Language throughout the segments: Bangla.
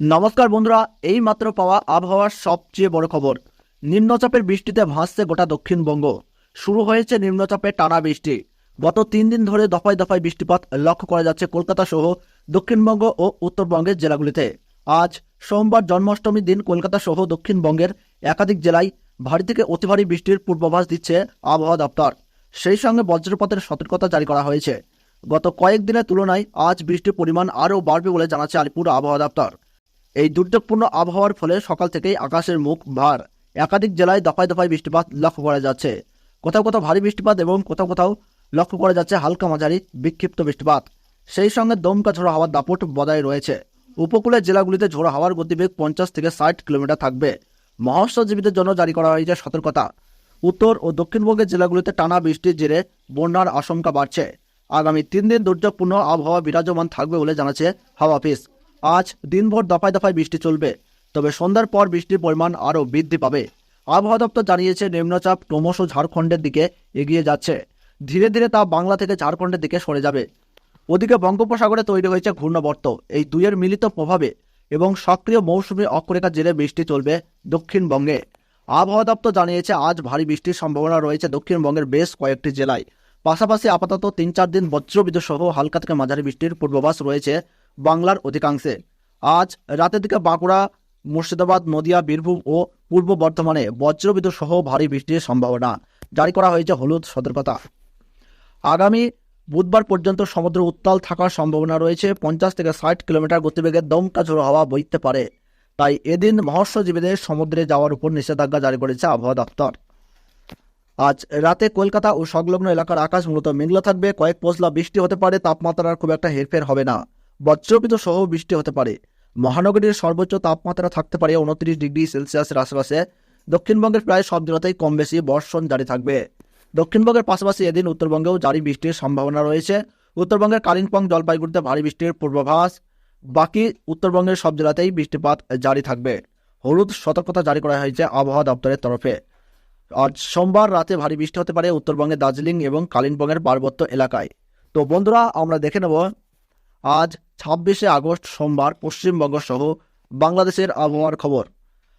নমস্কার বন্ধুরা এই মাত্র পাওয়া আবহাওয়ার সবচেয়ে বড় খবর। নিম্নচাপের বৃষ্টিতে ভাসছে গোটা দক্ষিণবঙ্গ। শুরু হয়েছে নিম্নচাপের টানা বৃষ্টি। গত তিন দিন ধরে দফায় দফায় বৃষ্টিপাত লক্ষ্য করা যাচ্ছে কলকাতা সহ দক্ষিণবঙ্গ ও উত্তরবঙ্গের জেলাগুলিতে। আজ সোমবার জন্মাষ্টমীর দিন কলকাতা সহ দক্ষিণবঙ্গের একাধিক জেলায় ভারী থেকে অতি ভারী বৃষ্টির পূর্বাভাস দিচ্ছে আবহাওয়া দপ্তর। সেই সঙ্গে বজ্রপাতের সতর্কতা জারি করা হয়েছে। গত কয়েকদিনের তুলনায় আজ বৃষ্টির পরিমাণ আরও বাড়বে বলে জানাচ্ছে আলিপুর আবহাওয়া দপ্তর। এই দুর্যোগপূর্ণ আবহাওয়ার ফলে সকাল থেকেই আকাশের মুখ ভার। একাধিক জেলায় দফায় দফায় বৃষ্টিপাত লক্ষ্য করা যাচ্ছে। কোথাও কোথাও ভারী বৃষ্টিপাত এবং কোথাও কোথাও লক্ষ্য করা যাচ্ছে হালকা মাঝারি বিক্ষিপ্ত বৃষ্টিপাত। সেই সঙ্গে দমকা ঝোড়ো হাওয়ার দাপট বজায় রয়েছে। উপকূলের জেলাগুলিতে ঝোড়ো হাওয়ার গতিবেগ পঞ্চাশ থেকে ষাট কিলোমিটার থাকবে। মৎস্যজীবীদের জন্য জারি করা হয়েছে সতর্কতা। উত্তর ও দক্ষিণবঙ্গের জেলাগুলিতে টানা বৃষ্টির জেরে বন্যার আশঙ্কা বাড়ছে। আগামী তিন দিন দুর্যোগপূর্ণ আবহাওয়া বিরাজমান থাকবে বলে জানাচ্ছে হাওয়া অফিস। আজ দিনভর দফায় দফায় বৃষ্টি চলবে, তবে সন্ধ্যার পর বৃষ্টির পরিমাণ আরও বৃদ্ধি পাবে। আবহাওয়া দপ্তর জানিয়েছে, নিম্নচাপ ক্রমশ ঝাড়খণ্ডের দিকে এগিয়ে যাচ্ছে। ধীরে ধীরে তা বাংলা থেকে ঝাড়খণ্ডের দিকে সরে যাবে। ওদিকে বঙ্গোপসাগরে তৈরি হয়েছে ঘূর্ণবর্ত। এই দুইয়ের মিলিত প্রভাবে এবং সক্রিয় মৌসুমী অক্ষরেখার জেরে বৃষ্টি চলবে দক্ষিণবঙ্গে। আবহাওয়া দপ্তর জানিয়েছে, আজ ভারী বৃষ্টির সম্ভাবনা রয়েছে দক্ষিণবঙ্গের বেশ কয়েকটি জেলায়। পাশাপাশি আপাতত তিন চার দিন বজ্রবিদ্যুৎ সহ হালকা থেকে মাঝারি বৃষ্টির পূর্বাভাস রয়েছে বাংলার অধিকাংশে। আজ রাতের দিকে বাঁকুড়া, মুর্শিদাবাদ, নদিয়া, বীরভূম ও পূর্ব বর্ধমানে বজ্রবিদ্যুৎ সহ ভারী বৃষ্টির সম্ভাবনা। জারি করা হয়েছে হলুদ সতর্কতা। আগামী বুধবার পর্যন্ত সমুদ্র উত্তাল থাকার সম্ভাবনা রয়েছে। পঞ্চাশ থেকে ষাট কিলোমিটার গতিবেগে দমকা ঝোড়ো হাওয়া বইতে পারে। তাই এদিন মৎস্যজীবীদের সমুদ্রে যাওয়ার উপর নিষেধাজ্ঞা জারি করেছে আবহাওয়া দপ্তর। আজ রাতে কলকাতা ও সংলগ্ন এলাকার আকাশ মূলত মেঘলা থাকবে। কয়েক পশলা বৃষ্টি হতে পারে। তাপমাত্রার খুব একটা হেরফের হবে না। বজ্রবিদ্যুৎ সহ বৃষ্টি হতে পারে। মহানগরীর সর্বোচ্চ তাপমাত্রা থাকতে পারে উনত্রিশ ডিগ্রি সেলসিয়াসের আশেপাশে। দক্ষিণবঙ্গের প্রায় সব জেলাতেই কম বেশি বর্ষণ জারি থাকবে। দক্ষিণবঙ্গের পাশাপাশি এদিন উত্তরবঙ্গেও জারি বৃষ্টির সম্ভাবনা রয়েছে। উত্তরবঙ্গের কালিম্পং জলপাইগুড়িতে ভারী বৃষ্টির পূর্বাভাস। বাকি উত্তরবঙ্গের সব জেলাতেই বৃষ্টিপাত জারি থাকবে। হলুদ সতর্কতা জারি করা হয়েছে আবহাওয়া দপ্তরের তরফে। আজ সোমবার রাতে ভারী বৃষ্টি হতে পারে উত্তরবঙ্গের দার্জিলিং এবং কালিম্পংয়ের পার্বত্য এলাকায়। তো বন্ধুরা, আমরা দেখে নেব আজ ছাব্বিশে আগস্ট সোমবার পশ্চিমবঙ্গ সহ বাংলাদেশের আবহাওয়ার খবর।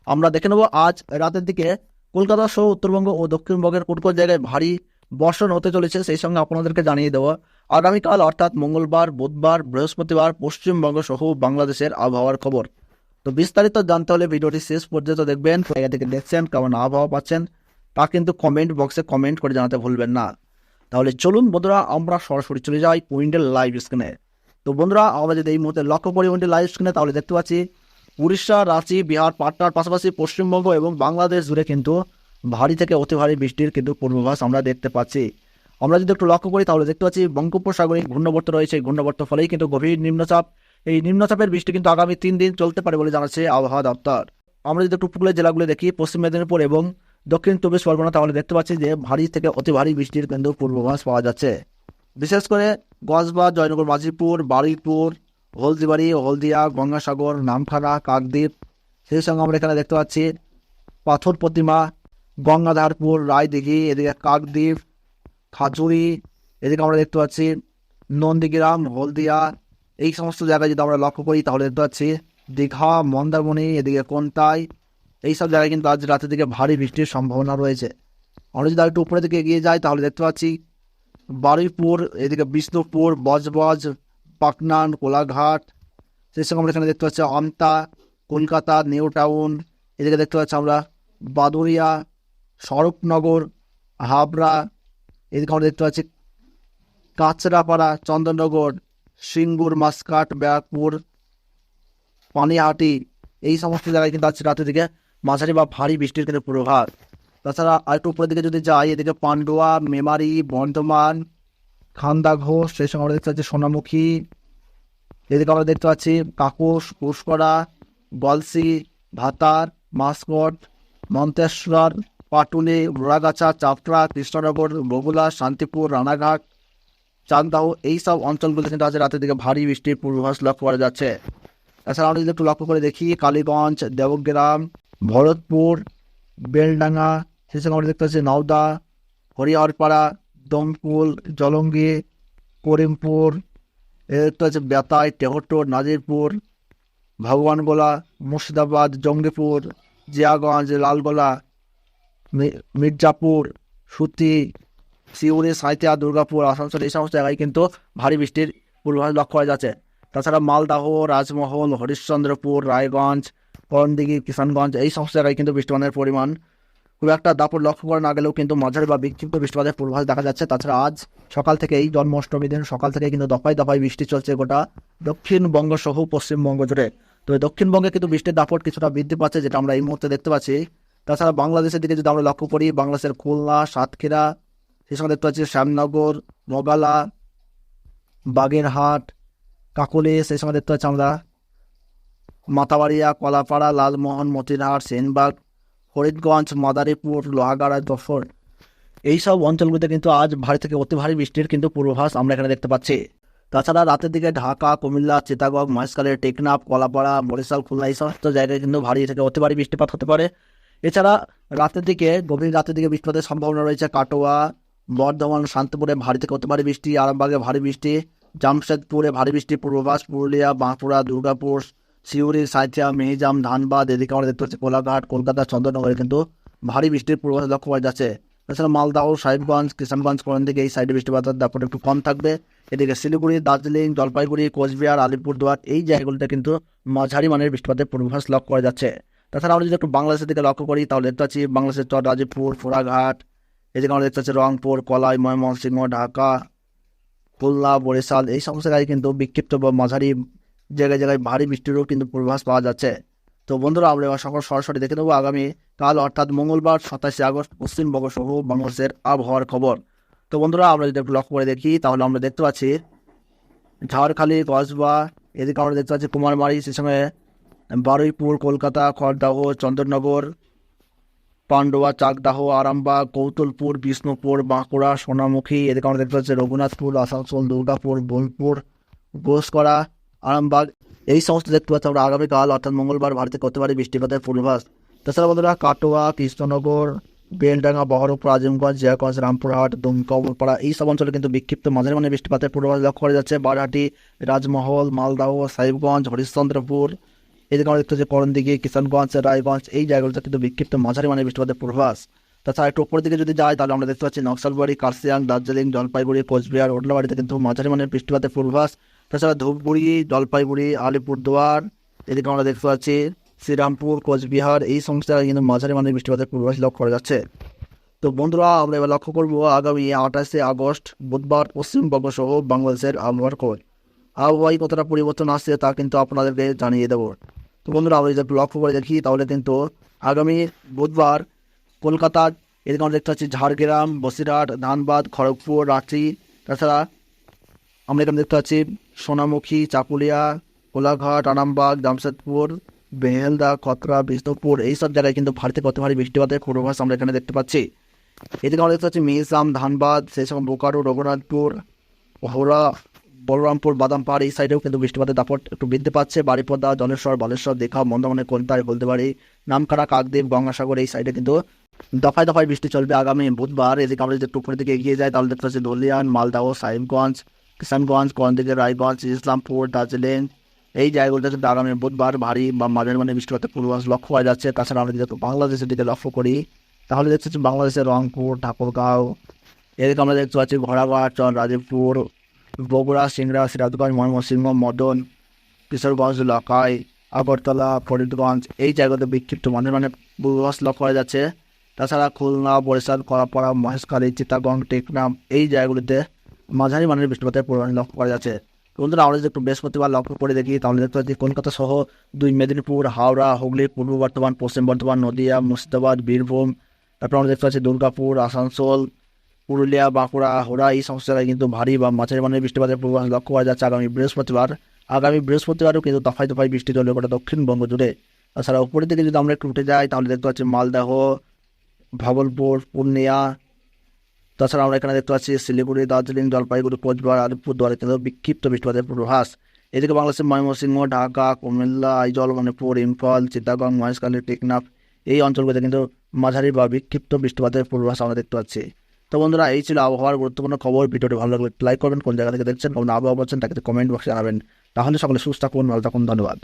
আমরা দেখে নেব আজ রাতের দিকে কলকাতা সহ উত্তরবঙ্গ ও দক্ষিণবঙ্গের কোন কোন জায়গায় ভারী বর্ষণ হতে চলেছে সেই সঙ্গে আপনাদেরকে জানিয়ে দেওয়া আগামীকাল অর্থাৎ মঙ্গলবার, বুধবার, বৃহস্পতিবার পশ্চিমবঙ্গ সহ বাংলাদেশের আবহাওয়ার খবর। তো বিস্তারিত জানতে হলে ভিডিওটি শেষ পর্যন্ত দেখবেন। জায়গা থেকে দেখছেন কেমন আবহাওয়া পাচ্ছেন, তা কিন্তু কমেন্ট বক্সে কমেন্ট করে জানাতে ভুলবেন না। তাহলে চলুন বন্ধুরা, আমরা সরাসরি চলে যাই পয়েন্টের লাইভ স্ক্রিনে তো বন্ধুরা, আমরা যদি এই মুহূর্তে লক্ষ্য করি লাইভ স্ক্রিনে তাহলে দেখতে পাচ্ছি উড়িষ্যা, রাঁচি, বিহার, পাটনার পাশাপাশি পশ্চিমবঙ্গ এবং বাংলাদেশ জুড়ে কিন্তু ভারী থেকে অতি ভারী বৃষ্টির কিন্তু পূর্বাভাস আমরা দেখতে পাচ্ছি। আমরা যদি একটু লক্ষ্য করি, তাহলে দেখতে পাচ্ছি বঙ্গোপসাগরে ঘূর্ণবর্ত রয়েছে। এই ঘূর্ণবর্ত ফলেই কিন্তু গভীর নিম্নচাপ। এই নিম্নচাপের বৃষ্টি কিন্তু আগামী তিন দিন চলতে পারে বলে জানাচ্ছে আবহাওয়া দপ্তর। আমরা যদি একটু উপকূলের জেলাগুলো দেখি, পশ্চিম মেদিনীপুর এবং দক্ষিণ চব্বিশ পরগনা, তাহলে দেখতে পাচ্ছি যে ভারী থেকে অতি ভারী বৃষ্টির কিন্তু পূর্বাভাস পাওয়া যাচ্ছে। বিশেষ করে কসবা জয়নগর মাঝিপুর বারুইপুর, হলদিবাড়ি, হলদিয়া, গঙ্গাসাগর, নামখানা, কাকদ্বীপ, সেই সঙ্গে আমরা এখানে দেখতে পাচ্ছি পাথর প্রতিমা, গঙ্গাধারপুর, রায়দিঘি, এদিকে কাকদ্বীপ খাজুরি এদিকে আমরা দেখতে পাচ্ছি নন্দীগ্রাম, হলদিয়া, এই সমস্ত জায়গায় যদি আমরা লক্ষ্য করি তাহলে দেখতে পাচ্ছি দীঘা, মন্দারমণি, এদিকে কোনটাই এইসব জায়গায় কিন্তু আজ রাতের দিকে ভারী বৃষ্টির সম্ভাবনা রয়েছে। আমরা যদি আরেকটু উপরের দিকে এগিয়ে যাই তাহলে দেখতে পাচ্ছি বারুইপুর, এদিকে বিষ্ণুপুর, বজবজ পাকনান কোলাঘাট, সেই সঙ্গে আমরা এখানে দেখতে পাচ্ছি আমতা, কলকাতা, নিউ টাউন, এদিকে দেখতে পাচ্ছি আমরা বাদুরিয়া স্বরূপনগর, হাবড়া, এদিকে আমরা দেখতে পাচ্ছি কাঁচরাপাড়া, চন্দননগর, সিঙ্গুর, মাসকাট, ব্যারাকপুর, পানিহাটি, এই সমস্ত জায়গায় কিন্তু আজ রাতের দিকে মাঝারি বা ভারী বৃষ্টির কিন্তু পূর্বাভাস তাছাড়া আরেকটু উপরের দিকে যদি যাই, এদিকে পান্ডুয়া, মেমারি, বর্ধমান, খান্দা ঘোষ, সেই সঙ্গে আমরা দেখতে পাচ্ছি সোনামুখী। এদিকে আমরা দেখতে পাচ্ছি কাকুস পুষ্করা, বলসি, ভাতার, মাসকট, মন্তেশ্বর, পাটুলি মোড়াগাছা চাপড়া, কৃষ্ণনগর বগুলা শান্তিপুর, রানাঘাট চান্দাও এই সব অঞ্চলগুলো কিন্তু আজ রাতের দিকে ভারী বৃষ্টির পূর্বাভাস লক্ষ্য করা যাচ্ছে। তাছাড়া আমরা যদি একটু লক্ষ্য করে দেখি, কালীগঞ্জ দেবগ্রাম ভরতপুর, বেলডাঙ্গা সেই সঙ্গে আমরা দেখতে পাচ্ছি নওদা, হরিহরপাড়া, দমকুল, জলঙ্গি, করিমপুর দেখতে পাচ্ছি বেতাই টেহট্ট নাজিরপুর, ভগবানগোলা, মুর্শিদাবাদ, জঙ্গিপুর, জিয়াগঞ্জ, লালগোলা মির্জাপুর, সুতি, সিউড়ি সাঁইতিয়া দুর্গাপুর, আসানসোল, এই সমস্ত জায়গায় কিন্তু ভারী বৃষ্টির পূর্বাভাস লক্ষ্য করা যাচ্ছে। তাছাড়া মালদাহ, রাজমহল, হরিশ্চন্দ্রপুর, রায়গঞ্জ করণদিঘি কিষানগঞ্জ, এই সমস্ত জায়গায় কিন্তু বৃষ্টিপাতের পরিমাণ খুব একটা দাপট লক্ষ্য করা না গেলেও কিন্তু মাঝারি বা বিক্ষিপ্ত বৃষ্টিপাতের পূর্বাভাস দেখা যাচ্ছে। তাছাড়া আজ সকাল থেকে এই জন্মাষ্টমী দিন সকাল থেকে কিন্তু দফায় দফায় বৃষ্টি চলছে গোটা দক্ষিণবঙ্গ সহ পশ্চিমবঙ্গ জুড়ে। তো দক্ষিণবঙ্গে কিন্তু বৃষ্টির দাপট কিছুটা বৃদ্ধি পাচ্ছে, যেটা আমরা এই মুহূর্তে দেখতে পাচ্ছি। তাছাড়া বাংলাদেশের দিকে যদি আমরা লক্ষ্য করি, বাংলাদেশের খুলনা, সাতক্ষীরা, সেই সঙ্গে দেখতে পাচ্ছি শ্যামনগর, মোগালা, বাগেরহাট, কাকলে, সেই সঙ্গে দেখতে পাচ্ছি আমরা মাতাবাড়িয়া, কলাপাড়া, লালমোহন মতিরহাট সেনবাগ ফরিদগঞ্জ, মাদারীপুর, লোহাগাড়া দফর এইসব অঞ্চলগুলিতে কিন্তু আজ ভারী থেকে অতি ভারী বৃষ্টির কিন্তু পূর্বাভাস আমরা এখানে দেখতে পাচ্ছি। তাছাড়া রাতের দিকে ঢাকা, কুমিল্লা, চিতাগং মহেশখালী টেকনাফ, কলাপাড়া, বরিশাল, খুলনা এই সমস্ত জায়গায় কিন্তু ভারী থেকে অতি ভারী বৃষ্টিপাত হতে পারে। এছাড়া রাতের দিকে, গভীর রাতের দিকে বৃষ্টিপাতের সম্ভাবনা রয়েছে কাটোয়া, বর্ধমান, শান্তিপুরে ভারী থেকে অতি ভারী বৃষ্টি, আরামবাগে ভারী বৃষ্টি, জামশেদপুরে ভারী বৃষ্টি পূর্বাভাস, পুরুলিয়া, বাঁকুড়া, দুর্গাপুর সিউড়ি, সাঁইথিয়া, মেহিজাম, ধানবাদ এদিকে আমরা দেখতে পাচ্ছি, কোলাঘাট, কলকাতা চন্দ্রনগরে কিন্তু ভারী বৃষ্টির পূর্বাভাস লক্ষ্য করা যাচ্ছে। তাছাড়া মালদাহ সাহেবগঞ্জ, কিষানগঞ্জ কোন দিকে এই সাইডে বৃষ্টিপাতের দাপট একটু কম থাকবে। এদিকে শিলিগুড়ি, দার্জিলিং, জলপাইগুড়ি, কোচবিহার, আলিপুরদুয়ার এই জায়গাগুলিতে কিন্তু মাঝারি মানের বৃষ্টিপাতের পূর্বাভাস লক্ষ্য করা যাচ্ছে। তাছাড়া আমরা যদি একটু বাংলাদেশের দিকে লক্ষ্য করি, তাহলে দেখতে পাচ্ছি বাংলাদেশের চর রাজীবপুর ফোড়াঘাট এদিকে আমরা দেখতে পাচ্ছি রংপুর, কলাই, ময়মনসিংহ, ঢাকা, খুলনা, বরিশাল এই সমস্ত জায়গায় কিন্তু বিক্ষিপ্ত বা মাঝারি জায়গায় জায়গায় ভারী বৃষ্টিরও কিন্তু পূর্বাভাস পাওয়া যাচ্ছে। তো বন্ধুরা, আমরা এবার সকল সরাসরি দেখে নেব আগামী কাল অর্থাৎ মঙ্গলবার, সাতাশে আগস্ট পশ্চিমবঙ্গ সহ বাংলাদেশের আবহাওয়ার খবর। তো বন্ধুরা, আমরা যদি একটু লক্ষ্য করে দেখি, তাহলে আমরা দেখতে পাচ্ছি, ঝাড়খালি, কসবা, এদিকে আমরা দেখতে পাচ্ছি কুমারমারি সে সময় বারুইপুর, কলকাতা, খড়দাহ, চন্দননগর, পান্ডুয়া, চাকদাহ, আরামবাগ, কৌতলপুর, বিষ্ণুপুর, বাঁকুড়া, সোনামুখী, এদিকে আমরা দেখতে পাচ্ছি রঘুনাথপুর, আসানসোল, দুর্গাপুর, বোলপুর, ঘোষকরা আরামবাগ। এই সমস্ত দেখতে পাচ্ছি আমরা আগামীকাল অর্থাৎ মঙ্গলবার ভারতে করতে পারি বৃষ্টিপাতের পূর্বাভাস। তাছাড়া বন্ধুরা, কাটোয়া, কৃষ্ণনগর, বেলডাঙ্গা, বহরমপুর, আজিমগঞ্জ, জিয়াগঞ্জ, রামপুরহাট দুমকা এই সব অঞ্চলে কিন্তু বিক্ষিপ্ত মাঝারি মানে বৃষ্টিপাতের পূর্বাভাস লক্ষ্য করা যাচ্ছে। বারহাটি রাজমহল, মালদাহ, সাহেবগঞ্জ, হরিশ্চন্দ্রপুর। এদিকে আমরা দেখতে পাচ্ছি করণদিঘি কিষানগঞ্জ রায়গঞ্জ, এই জায়গাগুলোতে কিন্তু বিক্ষিপ্ত মাঝারি মানে বৃষ্টিপাতের পূর্বাভাস। তাছাড়া একটু উপরের দিকে যদি যাই, তাহলে আমরা দেখতে পাচ্ছি নকশালবাড়ি কার্সিয়াং দার্জিলিং, জলপাইগুড়ি, কোচবিহার ওটলাবাড়িতে কিন্তু মাঝারি মানের বৃষ্টিপাতের পূর্বাভাস। তাছাড়া ধূপগুড়ি, জলপাইগুড়ি, আলিপুরদুয়ার, এদিকে আমরা দেখতে পাচ্ছি শ্রীরামপুর, কোচবিহার, এই সমস্ত জায়গায় কিন্তু মাঝারি মানের বৃষ্টিপাতের পূর্বাভাস লক্ষ্য করা যাচ্ছে। তো বন্ধুরা, আমরা এবার লক্ষ্য করব আগামী আঠাশে আগস্ট, বুধবার পশ্চিমবঙ্গ সহ বাংলাদেশের আবহাওয়ার খবর। আবহাওয়ায় কতটা পরিবর্তন আসছে তা কিন্তু আপনাদেরকে জানিয়ে দেবো। তো বন্ধুরা, আমরা যদি লক্ষ্য করে দেখি, তাহলে কিন্তু আগামী বুধবার কলকাতার এদিকে আমরা দেখতে পাচ্ছি ঝাড়গ্রাম, বসিরহাট, ধানবাদ, খড়গপুর, রাঁচি, তাছাড়া আমরা এখানে দেখতে পাচ্ছি সোনামুখী চাকুলিয়া কোলাঘাট, আরামবাগ, জামশেদপুর, বেহেলদা, খতরা, বিষ্ণুপুর এইসব জায়গায় কিন্তু ভারতে থেকে অতি ভারী বৃষ্টিপাতের পূর্বাভাস আমরা এখানে দেখতে পাচ্ছি। এদিকে আমরা দেখতে পাচ্ছি মিহিসাম ধানবাদ সেই সময় বোকারো, রঘুনাথপুর, হাওড়া, বলরামপুর, বাদামপাড়, এই সাইডেও কিন্তু বৃষ্টিপাতের দাপট একটু বৃদ্ধি পাচ্ছে। বাড়িপদা জলেশ্বর, বালেশ্বর, দীঘা মন্দামনে কলতায় হলদেবাড়ি, নামখানা, কাকদ্বীপ, গঙ্গাসাগর, এই সাইডে কিন্তু দফায় দফায় বৃষ্টি চলবে আগামী বুধবার। এদিকে আমরা যদি একটু দিকে এগিয়ে যাই, তাহলে দেখতে পাচ্ছি দলিয়ান মালদাহ সাহিবগঞ্জ। কিষানগঞ্জ করণদিঘি রায়গঞ্জ ইসলামপুর দার্জিলিং এই জায়গাগুলোতে কিন্তু আগামী বুধবার ভারী বা মাঝারি মানে বৃষ্টিপাতের পূর্বাভাস লক্ষ্য হয়ে যাচ্ছে। তাছাড়া আমরা যদি বাংলাদেশের দিকে লক্ষ্য করি, তাহলে দেখতে পাচ্ছি বাংলাদেশের রংপুর, ঠাকুরগাঁও, এদিকে আমরা দেখতে পাচ্ছি ঘোড়াঘাট রাজীবপুর বগুড়া, সিংড়া, সিরাজগঞ্জ, ময়মনসিংহ, মদন, কিশোরগঞ্জ, লকাই, আগরতলা, ফরিদগঞ্জ, এই জায়গাতে বিক্ষিপ্ত মানে মানে পূর্বাভাস লক্ষ্য করা যাচ্ছে। তাছাড়া খুলনা, বরিশাল, কলাপাড়া, মহেশখালী, চিটাগং, টেকনাম, এই জায়গাগুলিতে মাঝারি মানের বৃষ্টিপাতের পরিমাণ লক্ষ্য করা যাচ্ছে। বন্ধুরা, আমরা যদি একটু বৃহস্পতিবার লক্ষ্য করে দেখি, তাহলে দেখতে পাচ্ছি কলকাতা সহ দুই মেদিনীপুর, হাওড়া, হুগলি, পূর্ব বর্ধমান, পশ্চিম বর্ধমান, নদিয়া, মুর্শিদাবাদ, বীরভূম, তারপর আমরা দেখতে পাচ্ছি দুর্গাপুর, আসানসোল, পুরুলিয়া, বাঁকুড়া হোড়া এই সমস্ত জায়গায় কিন্তু ভারী বা মাঝারি মানের বৃষ্টিপাতের পূর্বাভাস লক্ষ্য করা যাচ্ছে আগামী বৃহস্পতিবার। আগামী বৃহস্পতিবারও কিন্তু দফায় দফায় বৃষ্টি চলবে গোটা দক্ষিণবঙ্গ জুড়ে তাছাড়া উপরের দিকে যদি আমরা একটু উঠে যাই, তাহলে দেখতে পাচ্ছি মালদাহ ভাগলপুর পূর্ণিয়া তাছাড়া আমরা এখানে দেখতে পাচ্ছি শিলিগুড়ি, দার্জিলিং, জলপাইগুড়ি, কোচবিহার আলিপুরদুয়ারে কিন্তু বিক্ষিপ্ত বৃষ্টিপাতের পূর্বাভাস। এদিকে বাংলাদেশের ময়মনসিংহ, ঢাকা, কুমিল্লা, আইজল, মণিপুর, ইম্ফল চিত্তাগং মহেশখালী, টেকনাফ এই অঞ্চলগুলিতে কিন্তু মাঝারি বা বিক্ষিপ্ত বৃষ্টিপাতের পূর্বাভাস আমরা দেখতে পাচ্ছি। তো বন্ধুরা, এই ছিল আবহাওয়ার গুরুত্বপূর্ণ খবর। ভিডিওটি ভালো লাগলে লাইক করবেন, কোন জায়গা থেকে দেখছেন, কোন আবহাওয়া বলছেন তাকে কমেন্ট বক্সে জানাবেন। তাহলে সকলে সুস্থ থাকুন, ভালো থাকুন, ধন্যবাদ।